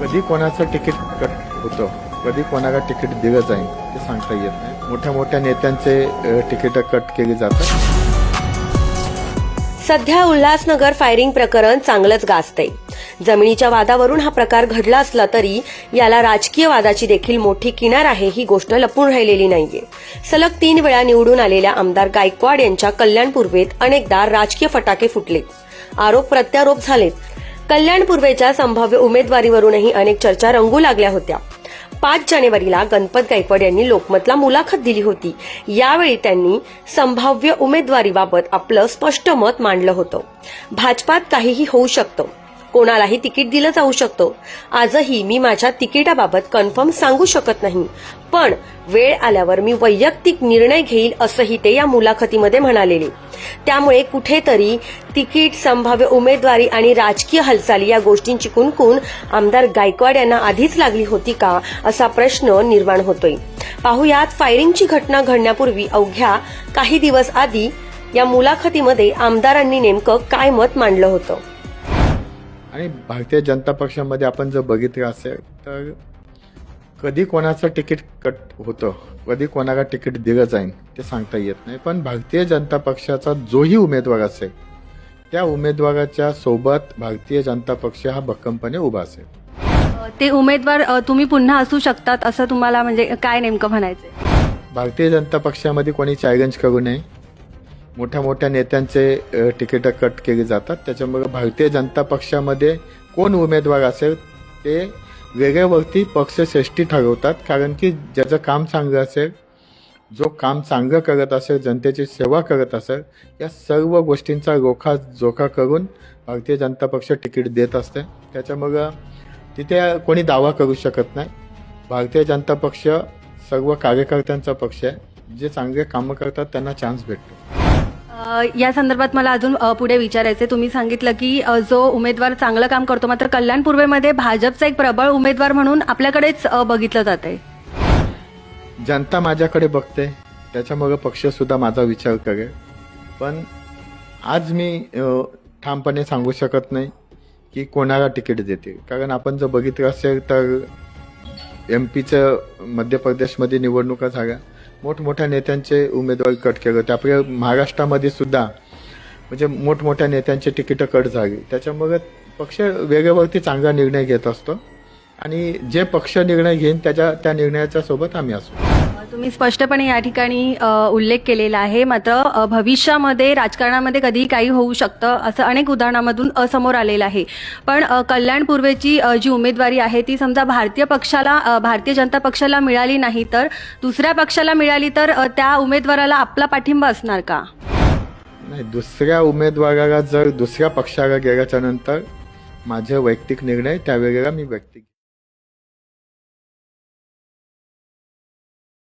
कधी कोणाचं ticket cut होतं कधी कोणाला तिकीट दिलं जाईल ते सांगता येत नाही. मोठ्या मोठ्या नेत्यांचे तिकीट कट केली जातात. सध्या उल्हासनगर फायरिंग प्रकरण चांगलंच गाजतंय. जमिनीच्या वादावरून हा प्रकार घडला असला तरी याला राजकीय वादाची देखील मोठी किनार आहे ही गोष्ट लपून राहिलेली नाहीये. सलग तीन वेळा निवडून आलेल्या आमदार गायकवाड यांच्या कल्याण पूर्वेत अनेकदा राजकीय फटाके फुटले. आरोप प्रत्यारोप झालेत. कल्याण पूर्वेच्या संभाव्य उमेदवारीवरूनही अनेक चर्चा रंगू लागल्या होत्या. पाच जानेवारीला गणपत गायकवाड यांनी लोकमतला मुलाखत दिली होती. यावेळी त्यांनी संभाव्य उमेदवारीबाबत आपलं स्पष्ट मत मांडलं होतं. भाजपात काहीही होऊ शकतं. कोणालाही तिकीट दिलं जाऊ शकतं. आजही मी माझ्या तिकिटाबाबत कन्फर्म सांगू शकत नाही. पण वेळ आल्यावर मी वैयक्तिक निर्णय घेईल असंही ते या मुलाखतीमध्ये म्हणालेले. त्यामुळे कुठेतरी तिकीट संभाव्य उमेदवारी आणि राजकीय हालचाली या गोष्टींची कुणकुण आमदार गायकवाड यांना आधीच लागली होती का असा प्रश्न निर्माण होतोय. पाहुयात फायरिंगची घटना घडण्यापूर्वी अवघ्या काही दिवस आधी या मुलाखतीमध्ये आमदारांनी नेमकं काय मत मांडलं होतं. आणि भारतीय जनता पक्षामध्ये आपण जर बघितलं असेल तर कधी कोणाचं तिकीट कट होतं कधी कोणाला तिकीट दिलं जाईल ते सांगता येत नाही. पण भारतीय जनता पक्षाचा जोही उमेदवार असेल त्या उमेदवाराच्या सोबत भारतीय जनता पक्ष हा भक्कमपणे उभा असेल. ते उमेदवार तुम्ही पुन्हा असू शकतात असं तुम्हाला म्हणजे काय नेमकं म्हणायचंय? भारतीय जनता पक्षामध्ये कोणी चॅलेंज करू नये. मोठ्या मोठ्या नेत्यांचे तिकीट कट केली जातात. त्याच्यामुळे भारतीय जनता पक्षामध्ये कोण उमेदवार असेल ते वेगळ्यावरती पक्षश्रेष्ठी ठरवतात. कारण की ज्याचं काम चांगलं असेल जो काम चांगलं करत असेल जनतेची सेवा करत असेल या सर्व गोष्टींचा रोखा जोखा करून भारतीय जनता पक्ष तिकीट देत असते. त्याच्यामुळं तिथे कोणी दावा करू शकत नाही. भारतीय जनता पक्ष सर्व कार्यकर्त्यांचा पक्ष आहे. जे चांगले कामं करतात त्यांना चान्स भेटतो. या संदर्भात मला अजून पुढे विचारायचे तुम्ही सांगितलं की जो उमेदवार चांगलं काम करतो मात्र कल्याण पूर्वेमध्ये भाजपचा एक प्रबळ उमेदवार म्हणून आपल्याकडेच बघितलं जात आहे जनता माझ्याकडे बघते. त्याच्यामुळे पक्ष सुद्धा माझा विचार करेल. पण आज मी ठामपणे सांगू शकत नाही की कोणाला तिकीट देते कारण आपण जर बघितलं असेल तर एम पीचं मध्य प्रदेशमध्ये निवडणुका झाल्या. मोठमोठ्या नेत्यांचे उमेदवारी कट केलं होते. आपल्या महाराष्ट्रामध्ये सुद्धा म्हणजे मोठमोठ्या नेत्यांचे तिकीटं कट झाली. त्याच्यामुळे पक्ष वेगळ्यावरती चांगला निर्णय घेत असतो. आणि जे पक्ष निर्णय घेईन त्याच्या त्या निर्णयाच्या सोबत आम्ही असू. तुम्ही स्पष्टपणे या ठिकाणी उल्लेख केलेला आहे. मात्र भविष्यामध्ये राजकारणामध्ये कधीही काही होऊ शकतं असं अनेक उदाहरणामधून समोर आलेलं आहे. पण कल्याण पूर्वेची जी उमेदवारी आहे ती समजा भारतीय पक्षाला भारतीय जनता पक्षाला मिळाली नाही तर दुसऱ्या पक्षाला मिळाली तर त्या उमेदवाराला आपला पाठिंबा असणार का? नाही दुसऱ्या उमेदवाराला जर दुसऱ्या पक्षाला गेल्याच्यानंतर माझे वैयक्तिक निर्णय त्यावेळेला मी व्यक्त